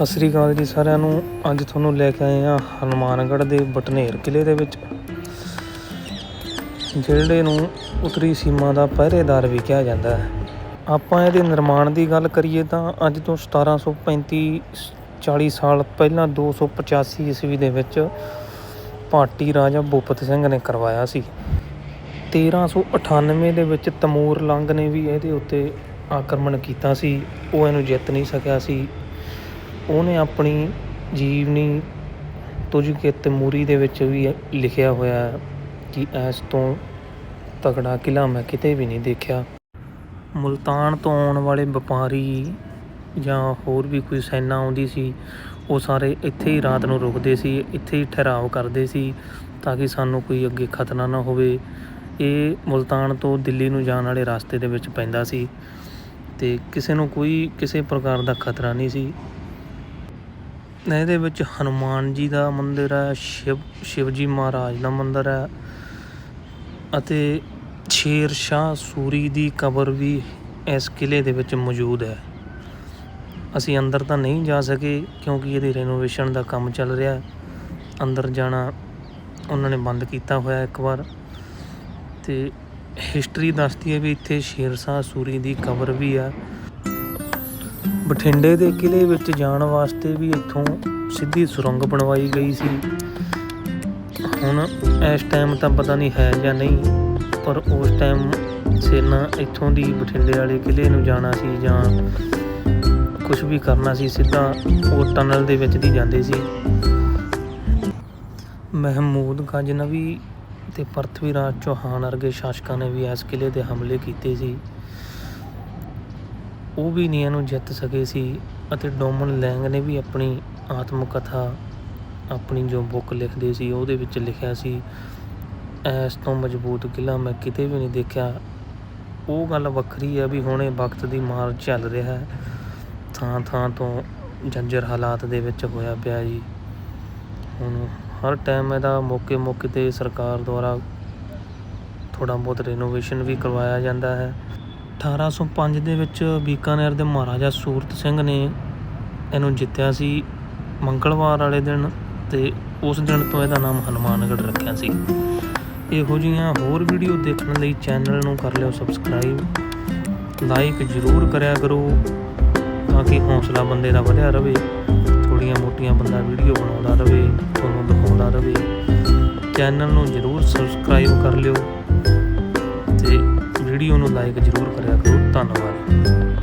ਸਤਿ ਸ੍ਰੀ ਅਕਾਲ ਜੀ ਸਾਰਿਆਂ ਨੂੰ। ਅੱਜ ਤੁਹਾਨੂੰ ਲੈ ਕੇ ਆਏ ਹਾਂ ਹਨੂਮਾਨਗੜ੍ਹ ਦੇ ਬਟਨੇਰ ਕਿਲੇ ਦੇ ਵਿੱਚ, ਜਿਹੜੇ ਨੂੰ ਉੱਤਰੀ ਸੀਮਾ ਦਾ ਪਹਿਰੇਦਾਰ ਵੀ ਕਿਹਾ ਜਾਂਦਾ ਹੈ। ਆਪਾਂ ਇਹਦੇ ਨਿਰਮਾਣ ਦੀ ਗੱਲ ਕਰੀਏ ਤਾਂ ਅੱਜ ਤੋਂ 1735 40 ਸਾਲ ਪਹਿਲਾਂ 285 ਈਸਵੀ ਦੇ ਵਿੱਚ ਭਾਟੀ ਰਾਜਾ ਭੂਪਤ ਸਿੰਘ ਨੇ ਕਰਵਾਇਆ ਸੀ। 1398 ਦੇ ਵਿੱਚ ਤਮੂਰ ਲੰਗ ਨੇ ਵੀ ਇਹਦੇ ਉੱਤੇ ਆਕਰਮਣ ਕੀਤਾ ਸੀ। ਉਹ ਇਹਨੂੰ ਜਿੱਤ ਨਹੀਂ ਸਕਿਆ ਸੀ। ਉਹਨੇ ਆਪਣੀ ਜੀਵਨੀ ਤੁਝ ਕੇ ਤਮੂਰੀ ਦੇ ਵਿੱਚ ਵੀ ਲਿਖਿਆ ਹੋਇਆ ਕਿ ਇਸ ਤੋਂ ਤਕੜਾ ਕਿਲ੍ਹਾ ਮੈਂ ਕਿਤੇ ਵੀ ਨਹੀਂ ਦੇਖਿਆ। ਮੁਲਤਾਨ ਤੋਂ ਆਉਣ ਵਾਲੇ ਵਪਾਰੀ ਜਾਂ ਹੋਰ ਵੀ ਕੋਈ ਸੈਨਾ ਆਉਂਦੀ ਸੀ, ਉਹ ਸਾਰੇ ਇੱਥੇ ਹੀ ਰਾਤ ਨੂੰ ਰੁਕਦੇ ਸੀ, ਇੱਥੇ ਹੀ ਠਹਿਰਾਵ ਕਰਦੇ ਸੀ ਤਾਂ ਕਿ ਸਾਨੂੰ ਕੋਈ ਅੱਗੇ ਖਤਰਾ ਨਾ ਹੋਵੇ। ਇਹ ਮੁਲਤਾਨ ਤੋਂ ਦਿੱਲੀ ਨੂੰ ਜਾਣ ਵਾਲੇ ਰਸਤੇ ਦੇ ਵਿੱਚ ਪੈਂਦਾ ਸੀ ਤੇ ਕਿਸੇ ਨੂੰ ਕੋਈ ਕਿਸੇ ਪ੍ਰਕਾਰ ਦਾ ਖਤਰਾ ਨਹੀਂ ਸੀ। ਇਹਦੇ ਵਿੱਚ ਹਨੂੰਮਾਨ ਜੀ ਦਾ ਮੰਦਿਰ ਹੈ, ਸ਼ਿਵ, ਸ਼ਿਵਜੀ ਮਹਾਰਾਜ ਦਾ ਮੰਦਿਰ ਹੈ ਅਤੇ ਸ਼ੇਰ ਸ਼ਾਹ ਸੂਰੀ ਦੀ ਕਬਰ ਵੀ ਇਸ ਕਿਲੇ ਦੇ ਵਿੱਚ ਮੌਜੂਦ ਹੈ। ਅਸੀਂ ਅੰਦਰ ਤਾਂ ਨਹੀਂ ਜਾ ਸਕੇ ਕਿਉਂਕਿ ਇਹਦੇ ਰੈਨੋਵੇਸ਼ਨ ਦਾ ਕੰਮ ਚੱਲ ਰਿਹਾ ਹੈ। ਅੰਦਰ ਜਾਣਾ ਉਹਨਾਂ ਨੇ ਬੰਦ ਕੀਤਾ ਹੋਇਆ ਇੱਕ ਵਾਰ ਤੇ ਹਿਸਟਰੀ ਦੱਸਦੀ ਹੈ ਵੀ ਇੱਥੇ ਸ਼ੇਰ ਸ਼ਾਹ ਸੂਰੀ ਦੀ ਕਬਰ ਵੀ ਆ। ਬਠਿੰਡੇ ਦੇ ਕਿਲੇ ਵਿੱਚ ਜਾਣ ਵਾਸਤੇ ਵੀ ਇੱਥੋਂ ਸਿੱਧੀ ਸੁਰੰਗ ਬਣਵਾਈ ਗਈ ਸੀ। ਹੁਣ ਇਸ ਟਾਈਮ ਤਾਂ ਪਤਾ ਨਹੀਂ ਹੈ ਜਾਂ ਨਹੀਂ, ਪਰ ਉਸ ਟਾਈਮ ਸੈਨਾ ਇੱਥੋਂ ਦੀ ਬਠਿੰਡੇ ਵਾਲੇ ਕਿਲੇ ਨੂੰ ਜਾਣਾ ਸੀ ਜਾਂ ਕੁਝ ਵੀ ਕਰਨਾ ਸੀ, ਸਿੱਧਾ ਉਹ ਟਨਲ ਦੇ ਵਿੱਚ ਦੀ ਜਾਂਦੇ ਸੀ। ਮਹਿਮੂਦ ਗਜਨਵੀ ਤੇ ਪ੍ਰਥਵੀ ਰਾਜ ਚੌਹਾਨ ਵਰਗੇ ਸ਼ਾਸਕਾਂ ਨੇ ਵੀ ਇਸ ਕਿਲੇ ਤੇ ਹਮਲੇ ਕੀਤੇ ਸੀ। ਉਹ ਵੀ ਨਹੀਂ ਇਹਨੂੰ ਜਿੱਤ ਸਕੇ ਸੀ ਅਤੇ ਡੋਮਨ ਲੈਂਗ ਨੇ ਵੀ ਆਪਣੀ ਆਤਮ ਕਥਾ ਆਪਣੀ ਜੋ ਬੁੱਕ ਲਿਖਦੇ ਸੀ, ਉਹਦੇ ਵਿੱਚ ਲਿਖਿਆ ਸੀ, ਇਸ ਤੋਂ ਮਜ਼ਬੂਤ ਕਿਲਾ ਮੈਂ ਕਿਤੇ ਵੀ ਨਹੀਂ ਦੇਖਿਆ। ਉਹ ਗੱਲ ਵੱਖਰੀ ਹੈ ਵੀ ਹੁਣ ਇਹ ਵਕਤ ਦੀ ਮਾਰ ਚੱਲ ਰਿਹਾ ਹੈ। ਥਾਂ ਥਾਂ ਤੋਂ ਜੰਜਰ ਹਾਲਾਤ ਦੇ ਵਿੱਚ ਹੋਇਆ ਪਿਆ ਜੀ। ਹੁਣ ਹਰ ਟਾਈਮ ਇਹਦਾ ਮੌਕੇ ਮੌਕੇ ਤੇ ਸਰਕਾਰ ਦੁਆਰਾ ਥੋੜਾ ਬਹੁਤ ਰੈਨੋਵੇਸ਼ਨ ਵੀ ਕਰਵਾਇਆ ਜਾਂਦਾ ਹੈ। 1805 ਦੇ ਵਿੱਚ ਬੀਕਾਨੇਰ ਦੇ ਮਹਾਰਾਜਾ ਸੂਰਤ ਸਿੰਘ ਨੇ ਇਹਨੂੰ ਜਿੱਤਿਆ ਸੀ। ਮੰਗਲਵਾਰ ਵਾਲੇ ਦਿਨ ਤੇ ਉਸ ਦਿਨ ਤੋਂ ਇਹਦਾ ਨਾਮ ਹਨੂਮਾਨਗੜ੍ਹ ਰੱਖਿਆ ਸੀ। ਇਹੋ ਜਿਹੀਆਂ ਹੋਰ ਵੀਡੀਓ ਦੇਖਣ ਲਈ ਚੈਨਲ ਨੂੰ ਕਰ ਲਿਓ ਸਬਸਕ੍ਰਾਈਬ। ਲਾਈਕ ਜ਼ਰੂਰ ਕਰਿਆ ਕਰੋ ਤਾਂ ਕਿ ਹੌਸਲਾ ਬੰਦੇ ਦਾ ਵਧਿਆ ਰਹੇ ਥੋੜੀਆਂ ਮੋਟੀਆਂ ਬੰਦਾ ਵੀਡੀਓ ਬਣਾਉਂਦਾ ਰਹੇ ਤੁਹਾਨੂੰ ਦਿਖਾਉਂਦਾ ਰਹੇ ਚੈਨਲ ਨੂੰ ਜ਼ਰੂਰ ਸਬਸਕ੍ਰਾਈਬ ਕਰ ਲਿਓ ਤੇ ਵੀਡੀਓ ਨੂੰ ਲਾਈਕ ਜ਼ਰੂਰ ਕਰਿਆ ਕਰੋ। ਧੰਨਵਾਦ।